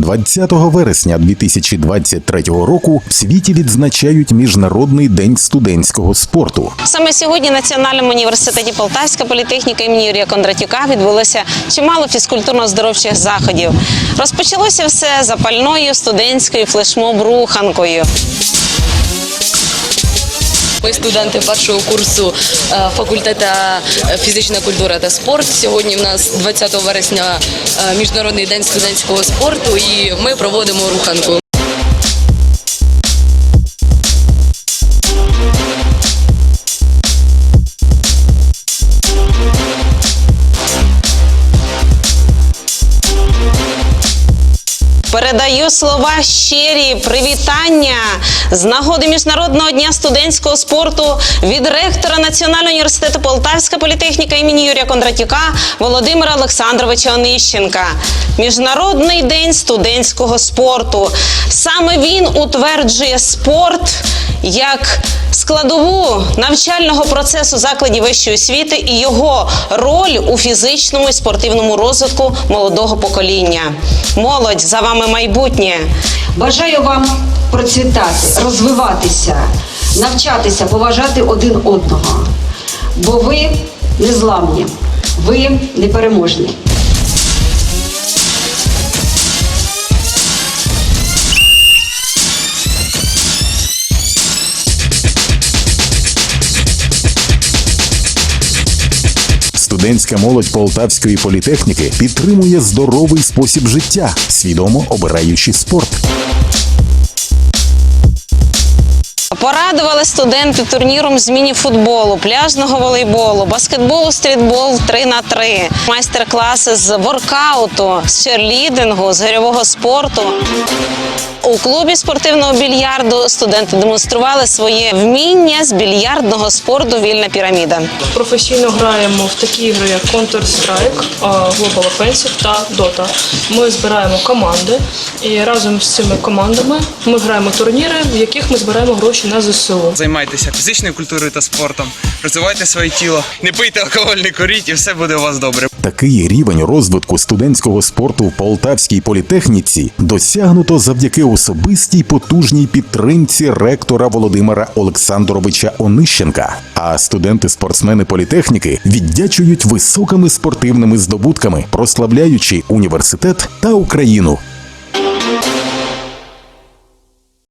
20 вересня 2023 року в світі відзначають Міжнародний день студентського спорту. Саме сьогодні в Національному університеті Полтавська політехніка імені Юрія Кондратюка відбулося чимало фізкультурно-здоровчих заходів. Розпочалося все запальною студентською флешмоб-руханкою. Ми студенти першого курсу е, факультету е, фізична культура та спорт. Сьогодні в нас 20 вересня е, міжнародний день студентського спорту, і ми проводимо руханку. Передаю слова щирі привітання з нагоди Міжнародного дня студентського спорту від ректора Національного університету Полтавська політехніка імені Юрія Кондратюка Володимира Олександровича Онищенка. Міжнародний день студентського спорту. Саме він утверджує спорт як складову навчального процесу закладів вищої освіти і його роль у фізичному і спортивному розвитку молодого покоління. Молодь за вами майбутнє. Бажаю вам процвітати, розвиватися, навчатися, поважати один одного. Бо ви незламні, ви непереможні. Студентська молодь Полтавської політехніки підтримує здоровий спосіб життя, свідомо обираючи спорт. Порадували студенти турніром з міні-футболу, пляжного волейболу, баскетболу, стрітбол 3 на 3 майстер-класи з воркауту, з черлідингу, з гирьового спорту. У клубі спортивного більярду студенти демонстрували своє вміння з більярдного спорту Вільна піраміда. Професійно граємо в такі ігри, як Counter-Strike, а, Global Offensive та Dota. Ми збираємо команди і разом з цими командами ми граємо турніри, в яких ми збираємо гроші на ЗСУ. Займайтеся фізичною культурою та спортом, розвивайте своє тіло, не пийте алкоголь, не коріть, і все буде у вас добре. Такий рівень розвитку студентського спорту в Полтавській політехніці досягнуто завдяки особистій потужній підтримці ректора Володимира Олександровича Онищенка. А студенти-спортсмени політехніки віддячують високими спортивними здобутками, прославляючи університет та Україну